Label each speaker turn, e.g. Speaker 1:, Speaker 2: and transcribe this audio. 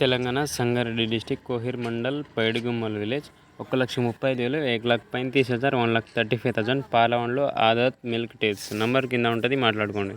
Speaker 1: Telangana Sangareddy district Kohir mandal Paidigummal village ఒక లక్ష ముప్పై ఐదు వేలు ఏక్ లక్ష పైన హజార్ one lakh thirty five thousand పాలవన్లో ఆదత్ మిల్క్ టేస్ నంబర్ కింద ఉంటుంది మాట్లాడుకోండి.